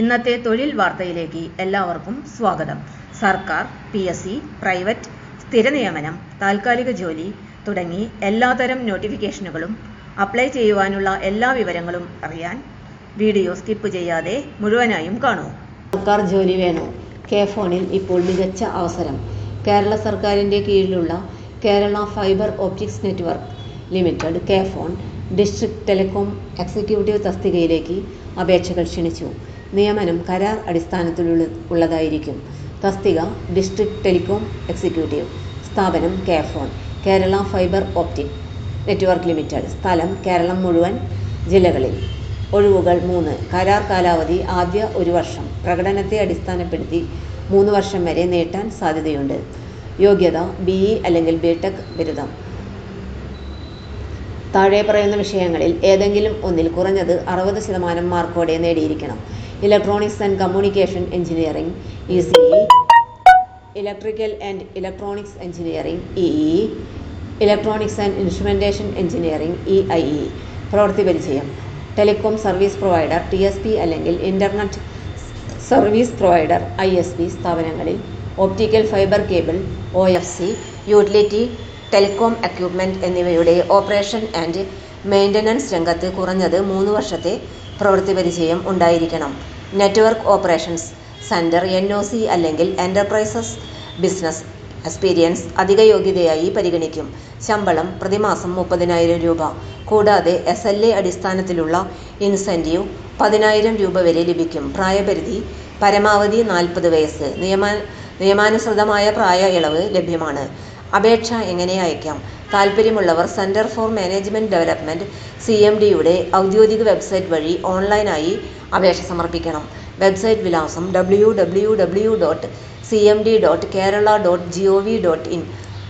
ഇന്നത്തെ തൊഴിൽ വാർത്തയിലേക്ക് എല്ലാവർക്കും സ്വാഗതം. സർക്കാർ പി എസ് സി പ്രൈവറ്റ് സ്ഥിര നിയമനം താൽക്കാലിക ജോലി തുടങ്ങി എല്ലാതരം നോട്ടിഫിക്കേഷനുകളും അപ്ലൈ ചെയ്യുവാനുള്ള എല്ലാ വിവരങ്ങളും അറിയാൻ വീഡിയോ സ്കിപ്പ് ചെയ്യാതെ മുഴുവനായും കാണൂ. സർക്കാർ ജോലി വേണോ? കെ ഫോണിൽ ഇപ്പോൾ മികച്ച അവസരം. കേരള സർക്കാരിന്റെ കീഴിലുള്ള Kerala fibre optics network limited K Fon district telecom executive തസ്തികയിലേക്ക് അപേക്ഷകൾ ക്ഷണിച്ചു. നിയമനം കരാർ അടിസ്ഥാനത്തിലുള്ള ഉള്ളതായിരിക്കും. തസ്തിക ഡിസ്ട്രിക്ട് ടെലികോം എക്സിക്യൂട്ടീവ്. സ്ഥാപനം KFON Kerala fibre optic network limited. സ്ഥലം കേരളം മുഴുവൻ ജില്ലകളിൽ. ഒഴിവുകൾ മൂന്ന്. കരാർ കാലാവധി ആദ്യ ഒരു വർഷം. പ്രകടനത്തെ അടിസ്ഥാനപ്പെടുത്തി മൂന്ന് വർഷം വരെ നീട്ടാൻ സാധ്യതയുണ്ട്. യോഗ്യത ബി അല്ലെങ്കിൽ ബി ടെക് ബിരുദം. താഴെ പറയുന്ന വിഷയങ്ങളിൽ ഏതെങ്കിലും ഒന്നിൽ കുറഞ്ഞത് അറുപത് ശതമാനം മാർക്കോടെ നേടിയിരിക്കണം. Electronics and communication engineering E C electrical and electronics engineering E E electronics and instrumentation engineering E I E പ്രവൃത്തി പരിചയം. Telecom service provider T S P അല്ലെങ്കിൽ internet service provider I S P സ്ഥാപനങ്ങളിൽ optical fibre cable O F C utility telecom equipment എന്നിവയുടെ operation and maintenance രംഗത്ത് കുറഞ്ഞത് മൂന്ന് വർഷത്തെ പ്രവൃത്തി പരിചയം ഉണ്ടായിരിക്കണം. Network operations centre N O C അല്ലെങ്കിൽ എന്റർപ്രൈസസ് ബിസിനസ് എക്സ്പീരിയൻസ് അധിക യോഗ്യതയായി പരിഗണിക്കും. ശമ്പളം പ്രതിമാസം മുപ്പതിനായിരം രൂപ. കൂടാതെ എസ് എൽ എ അടിസ്ഥാനത്തിലുള്ള ഇൻസെന്റീവ് പതിനായിരം രൂപ വരെ ലഭിക്കും. പ്രായപരിധി പരമാവധി നാൽപ്പത് വയസ്സ്. നിയമ നിയമാനുസൃതമായ പ്രായ ഇളവ് ലഭ്യമാണ്. അപേക്ഷ എങ്ങനെ അയക്കാം? താൽപ്പര്യമുള്ളവർ centre for management development C M ഡിയുടെ ഔദ്യോഗിക വെബ്സൈറ്റ് വഴി ഓൺലൈനായി അപേക്ഷ സമർപ്പിക്കണം. വെബ്സൈറ്റ് വിലാസം W W W dot C M D dot Kerala dot G O V dot in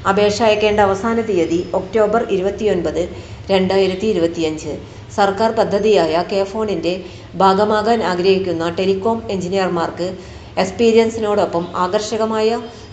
അപേക്ഷ അയക്കേണ്ട അവസാന തീയതി ഒക്ടോബർ ഇരുപത്തിയൊൻപത് രണ്ടായിരത്തി ഇരുപത്തിയഞ്ച് സർക്കാർ പദ്ധതിയായ കെ ഫോണിന്റെ ഭാഗമാകാൻ ആഗ്രഹിക്കുന്ന ടെലികോം എഞ്ചിനീയർമാർക്ക് എക്സ്പീരിയൻസിനോടൊപ്പം ആകർഷകമായ